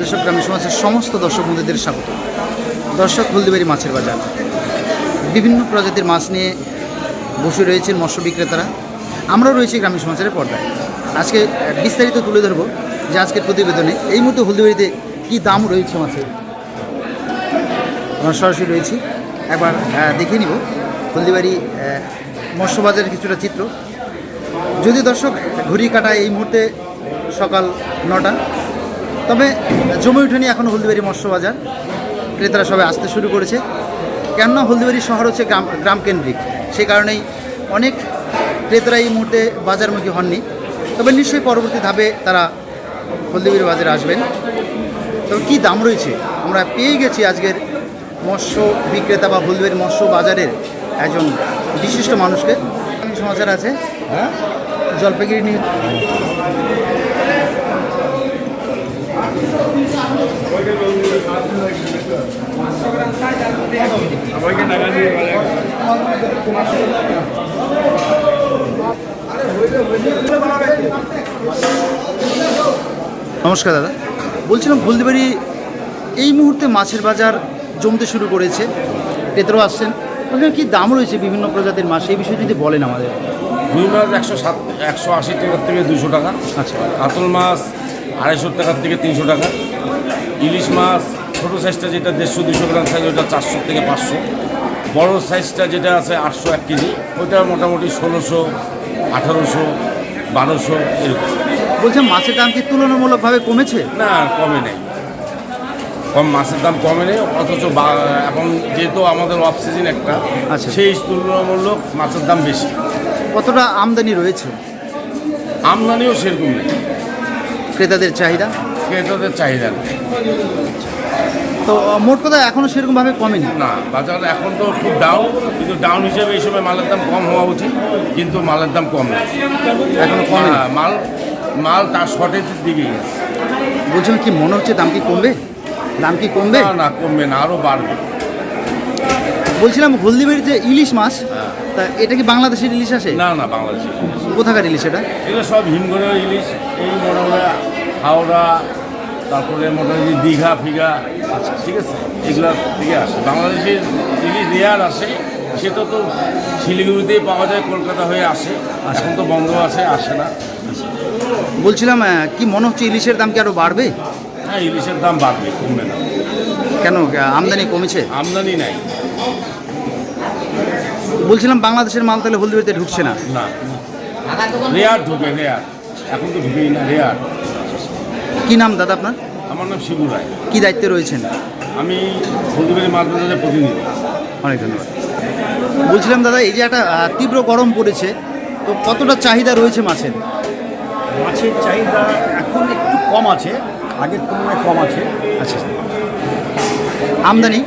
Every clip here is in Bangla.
দর্শক গ্রামীণ সমাজের সমস্ত দর্শক বন্ধুদের স্বাগত। দর্শক, হলদিবাড়ি মাছের বাজার। বিভিন্ন প্রজাতির মাছ নিয়ে বসে রয়েছেন মৎস্য বিক্রেতারা। আমরাও রয়েছি গ্রামীণ সমাজের পর্দায়। আজকে বিস্তারিত তুলে ধরবো যে আজকের প্রতিবেদনে এই মুহূর্তে হলদিবাড়িতে কী দাম রয়েছে মাছের। আমরা সরাসরি রয়েছি। একবার দেখে নিব হলদিবাড়ি মৎস্য বাজারের কিছুটা চিত্র। যদি দর্শক ঘড়ি কাটায় এই মুহূর্তে সকাল নটা তবে জমে উঠেনি এখন হলদিবাড়ি মৎস্য বাজার ক্রেতারা সবাই আসতে শুরু করেছে। কেননা হলদিবাড়ি শহর হচ্ছে গ্রাম গ্রাম কেন্দ্রিক সেই কারণেই অনেক ক্রেতারা এই মুহূর্তে বাজারমুখী হননি। তবে নিশ্চয়ই পরবর্তী ধাপে তারা হলদিবাড়ি বাজারে আসবেন। তবে কী দাম রয়েছে? আমরা পেয়ে গেছি আজকের মৎস্য বিক্রেতা বা হলদিবাড়ি মৎস্য বাজারের একজন বিশিষ্ট মানুষকে। সমাচার আছে। হ্যাঁ? জলপাইগুড়ি নিয়ে। নমস্কার দাদা। বলছিলাম হলদিবাড়ি এই মুহূর্তে মাছের বাজার জমতে শুরু করেছে। ক্রেতারাও আসছেন। ওখানে কী দাম রয়েছে বিভিন্ন প্রজাতির মাছ? এই বিষয়ে যদি বলেন আমাদের। রুই মাছ একশো সাত একশো আশি টাকার থেকে দুশো টাকা। আচ্ছা। কাতল মাছ আড়াইশো টাকার থেকে তিনশো টাকা। ইলিশ মাছ ছোটো সাইজটা যেটা দেড়শো দুশো গ্রাম সাইজ ওটা চারশো থেকে পাঁচশো। বড় সাইজটা যেটা আছে আটশো এক কেজি ওইটা মোটামুটি ষোলোশো আঠারোশো বারোশো এরকম। বলছে মাছের দাম কি তুলনামূলকভাবে কমেছে? না কমে নেই। কম মাছের দাম কমে নেই অথচ এখন যেহেতু আমাদের অফ সিজন একটা আচ্ছা। সেই তুলনামূলক মাছের দাম বেশি। কতটা আমদানি রয়েছে? আমদানিও সেরকম নেই। ক্রেতাদের চাহিদা? ক্রেতাদের চাহিদা নেই। তো মোট কথা এখনও সেরকমভাবে কমেনি। না বাজার এখন তো খুব ডাউন কিন্তু ডাউন হিসেবে এই সময় মালের দাম কম হওয়া উচিত কিন্তু মালের দাম কম। না এখনও কমে হ্যাঁ, মাল মাল তার শর্টেজের দিকেই। বলছিলাম কি মনে হচ্ছে দাম কি কমবে? দাম কি কমবে? না না কমবে না আরও বাড়বে। বলছিলাম হলদিবাড়ির যে ইলিশ মাছ তা এটা কি বাংলাদেশের ইলিশ আসে? না না বাংলাদেশে কোথাকার ইলিশ এটা? এগুলো সব হিমঘরের ইলিশ এই মোটামুটি হাওড়া তারপরে মোটামুটি দীঘা ফিঘা ঠিক আছে? এগুলো থেকে আসে। বাংলাদেশের ইলিশ রেয়ার আসে সেটা তো শিলিগুড়িতেই পাওয়া যায় কলকাতা হয়ে আসে। এখন তো বন্ধ আছে আসে না। বলছিলাম কি মনে হচ্ছে ইলিশের দাম কি আরও বাড়বে? হ্যাঁ ইলিশের দাম বাড়বে কমবে না। কেন? আমদানি কমেছে? আমদানি নাই। বলছিলাম বাংলাদেশের মাল তাহলে হলদিবাড়িতে ঢুকছে না। না। রেয়ার ঢুকে রেয়ার এখন তো ঢুকেই না রেয়ার কি নাম দাদা আপনার? আমার নাম শিবু রায়। কী দায়িত্বে রয়েছেন? আমি হলদিবাড়ি মাছ বাজারের প্রতিনিধি। অনেক ধন্যবাদ। বলছিলাম দাদা এই যে একটা তীব্র গরম পড়েছে তো কতটা চাহিদা রয়েছে মাছের? মাছের চাহিদা এখন একটু কম আছে আগের তুলনায় কম আছে। আচ্ছা আমদানি?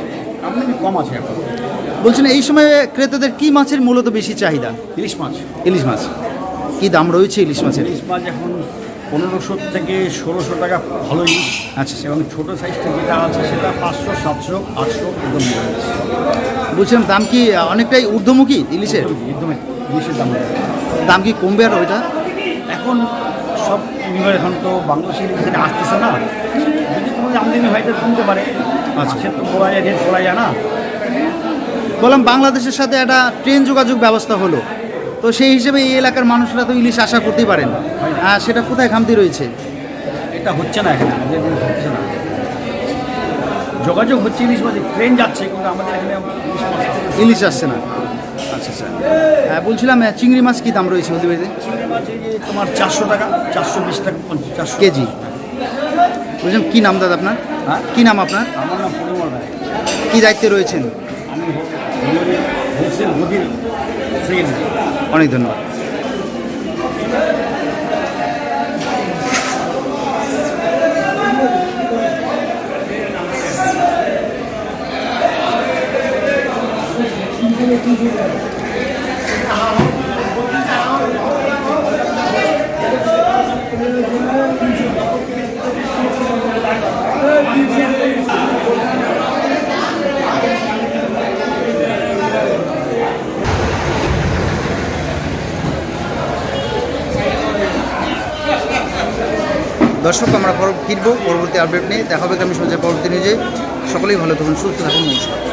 আমদানি কম আছে এখন। বলছেন এই সময়ে ক্রেতাদের কি মাছের মূলত বেশি চাহিদা? ইলিশ মাছ। ইলিশ মাছ। কি দাম রয়েছে ইলিশ মাছের? ইলিশ মাছ এখন পনেরোশো থেকে ষোলোশো টাকা ভালোই আচ্ছা। এবং ছোটো সাইজটা যেটা আছে সেটা পাঁচশো সাতশো আটশো একদম বলছিলাম দাম কি অনেকটাই ঊর্ধ্বমুখী ইলিশের? একদম ইলিশের দাম দাম কি কমবে আর ওইটা? এখন সব এবার এখন তো বাংলাদেশের ইলিশ আসতেছে না। যদি কোনো আমদানি হয় তো কিনতে পারে। আচ্ছা। মাছের তো বলা যায় রেট বলা যায় না। বললাম বাংলাদেশের সাথে একটা ট্রেন যোগাযোগ ব্যবস্থা হলো। তো সেই হিসেবে এই এলাকার মানুষরা তো ইলিশ আশা করতেই পারেন আর সেটা কোথায় খামতি রয়েছে এটা হচ্ছে না এখানে আমাদের হচ্ছে না যোগাযোগ হচ্ছে ইলিশ মাছ ট্রেন যাচ্ছে কিন্তু আমাদের এখানে ইলিশ আসছে না। আচ্ছা আচ্ছা হ্যাঁ বলছিলাম চিংড়ি মাছ কী দাম রয়েছে হলদিবাড়িতে চিংড়ি মাছ তোমার চারশো টাকা চারশো বিশ টাকা পঞ্চাশ চারশো কেজি বলছিলাম কী নাম দাদা আপনার হ্যাঁ? কী নাম আপনার আমার নাম পরিমল রায় কী দায়িত্বে রয়েছেন আমি হোলসেল অনেক ধন্যবাদ Yeah. দর্শক, আমরা ফিরবো, পরবর্তী আপডেট নিয়ে। দেখা হবে আমি সঞ্জয় পরবর্তী নিজে সকলেই ভালো থাকুন, সুস্থ থাকুন, নমস্কার।